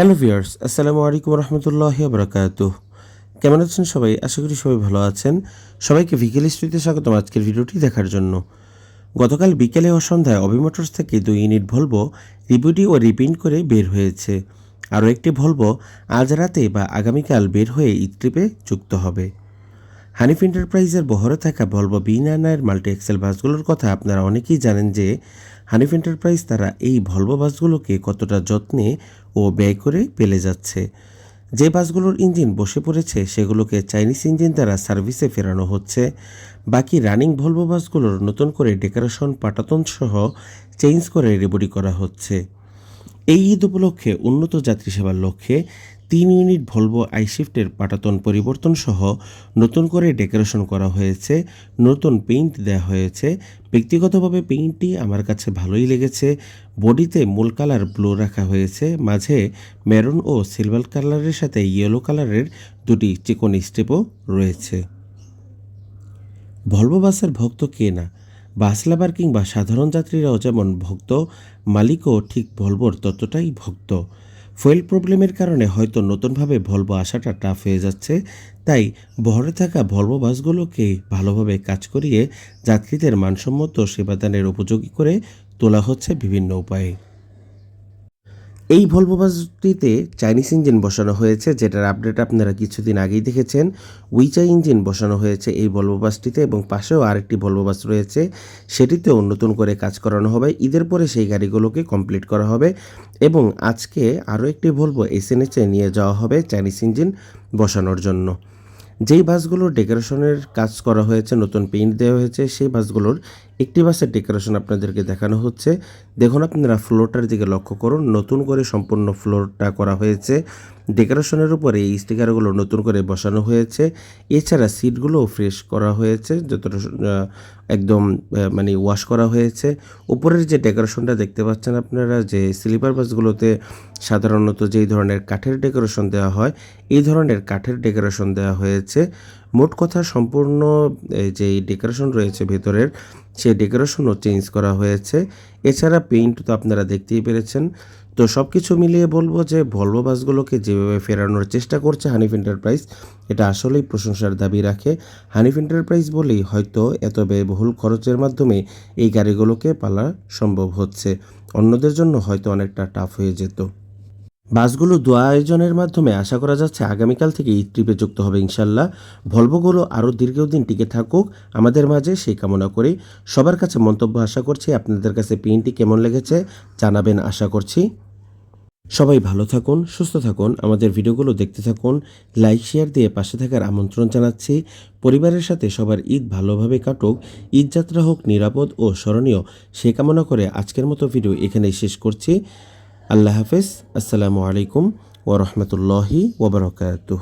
Hello viewers, আসসালামু আলাইকুম রহমতুল্লাহ বরকাত কেমন আছেন সবাই? আশা করি সবাই ভালো আছেন। সবাইকে বিকেল স্টুডিওতে স্বাগতম আজকের ভিডিওটি দেখার জন্য। গতকাল বিকেলে ও সন্ধ্যায় অবি মোটরস থেকে দুই ইউনিট ভলভো রিবিউটি ও রিপিন্ট করে বের হয়েছে। আরও একটি ভলভো আজ রাতে বা আগামীকাল বের হয়ে ঈদ ট্রিপে যুক্ত হবে। হানিফ এন্টারপ্রাইজের বহরে থাকা ভলভো বি নাইনের মাল্টি এক্সেল বাসগুলোর কথা আপনারা অনেকেই জানেন যে হানিফ এন্টারপ্রাইজ তারা এই ভলভো বাসগুলোকে কতটা যত্নে ও ব্যয় করে পেলে যাচ্ছে। যে বাসগুলোর ইঞ্জিন বসে পড়েছে, সেগুলোকে চাইনিজ ইঞ্জিন দ্বারা সার্ভিসে ফেরানো হচ্ছে। বাকি রানিং ভলভো বাসগুলোর নতুন করে ডেকোরেশন, পাটাতন সহ চেঞ্জ করে রেবডি করা হচ্ছে। এই ঈদ উপলক্ষে উন্নত যাত্রী সেবার লক্ষ্যে তিন ইউনিট ভলভো আইশিফটের পাটাতন পরিবর্তন সহ নতুন করে ডেকোরেশন করা হয়েছে, নতুন পেইন্ট দেওয়া হয়েছে। ব্যক্তিগতভাবে পেইন্টটি আমার কাছে ভালোই লেগেছে। বডিতে মূল কালার ব্লু রাখা হয়েছে, মাঝে মেরুন ও সিলভার কালারের সাথে ইয়েলো কালারের দুটি চিকন স্টেপও রয়েছে। ভলভো বাসের ভক্ত কে না? বাস লাভার কিংবা সাধারণ যাত্রীরাও যেমন ভক্ত, মালিকও ঠিক ভলভোর ততটাই ভক্ত। ফুয়েল প্রবলেমের কারণে হয়তো নতুনভাবে ভলভো আসাটা টাফ হয়ে যাচ্ছে, তাই বহরে থাকা ভলভো বাসগুলোকে ভালোভাবে কাজ করিয়ে যাত্রীদের মানসম্মত সেবাদানের উপযোগী করে তোলা হচ্ছে বিভিন্ন উপায়ে। এই ভলভো বাসটিতে চাইনিজ ইঞ্জিন বসানো হয়েছে, যেটার আপডেট আপনারা কিছুদিন আগেই দেখেছেন। উইচা ইঞ্জিন বসানো হয়েছে এই ভলভো বাসটিতে এবং পাশেও আরেকটি ভলভো বাস রয়েছে। সেটিতেও নতুন করে কাজ করানো হবে। ঈদের পরে সেই গাড়িগুলোকে কমপ্লিট করা হবে এবং আজকে আরও একটি ভলভো এসএনএচে নিয়ে যাওয়া হবে চাইনিজ ইঞ্জিন বসানোর জন্য। যেই বাসগুলোর ডেকোরেশনের কাজ করা হয়েছে, নতুন পেইন্ট দেওয়া হয়েছে, সেই বাসগুলোর একটি বাসের ডেকোরেশন আপনাদেরকে দেখানো হচ্ছে। দেখুন আপনারা ফ্লোরটার দিকে লক্ষ্য করুন, নতুন করে সম্পূর্ণ ফ্লোরটা করা হয়েছে। ডেকোরেশনের উপরে এই স্টিকারগুলো নতুন করে বসানো হয়েছে। এছাড়া সিটগুলোও ফ্রেশ করা হয়েছে, যতটা একদম মানে ওয়াশ করা হয়েছে। উপরের যে ডেকোরেশনটা দেখতে পাচ্ছেন আপনারা, যে স্লিপার বাসগুলোতে সাধারণত যেই ধরনের কাঠের ডেকোরেশন দেওয়া হয়, এই ধরনের কাঠের ডেকোরেশন দেওয়া হয়েছে। মোট কথা সম্পূর্ণ, এই যে ডেকোরেশন রয়েছে ভেতরের, সেই ডেকোরেশনও চেঞ্জ করা হয়েছে। এছাড়া পেইন্ট তো আপনারা দেখতেই পেরেছেন। তো সব কিছু মিলিয়ে বলব যে ভলভো বাসগুলোকে যেভাবে ফেরানোর চেষ্টা করছে হানিফ এন্টারপ্রাইজ এটা আসলেই প্রশংসার দাবি রাখে। হানিফ এন্টারপ্রাইজ বলেই হয়তো এত ব্যয়বহুল খরচের মাধ্যমে এই গাড়িগুলোকে পালা সম্ভব হচ্ছে। অন্যদের জন্য হয়তো অনেকটা টাফ হয়ে যেত। বাসগুলো দোয়া আয়োজনের মাধ্যমে আশা করা যাচ্ছে আগামীকাল থেকে ঈদ ট্রিপে যুক্ত হবে ইনশাল্লাহ ভলভোগুলো আরও দীর্ঘদিন টিকে থাকুক আমাদের মাঝে সেই কামনা করি সবার কাছে মন্তব্য আশা করছি আপনাদের কাছে পিনটি কেমন লেগেছে জানাবেন আশা করছি। সবাই ভালো থাকুন, সুস্থ থাকুন, আমাদের ভিডিওগুলো দেখতে থাকুন, লাইক, শেয়ার দিয়ে পাশে থাকার আমন্ত্রণ জানাচ্ছি। পরিবারের সাথে সবার ঈদ ভালোভাবে কাটুক, ঈদ যাত্রা হোক নিরাপদ ও স্মরণীয়। সে কামনা করে আজকের মতো ভিডিও এখানেই শেষ করছি। আল্লাহ হাফেজ আসসালামু আলাইকুম ওরহমতুল্লাহি ওবরকাতুহ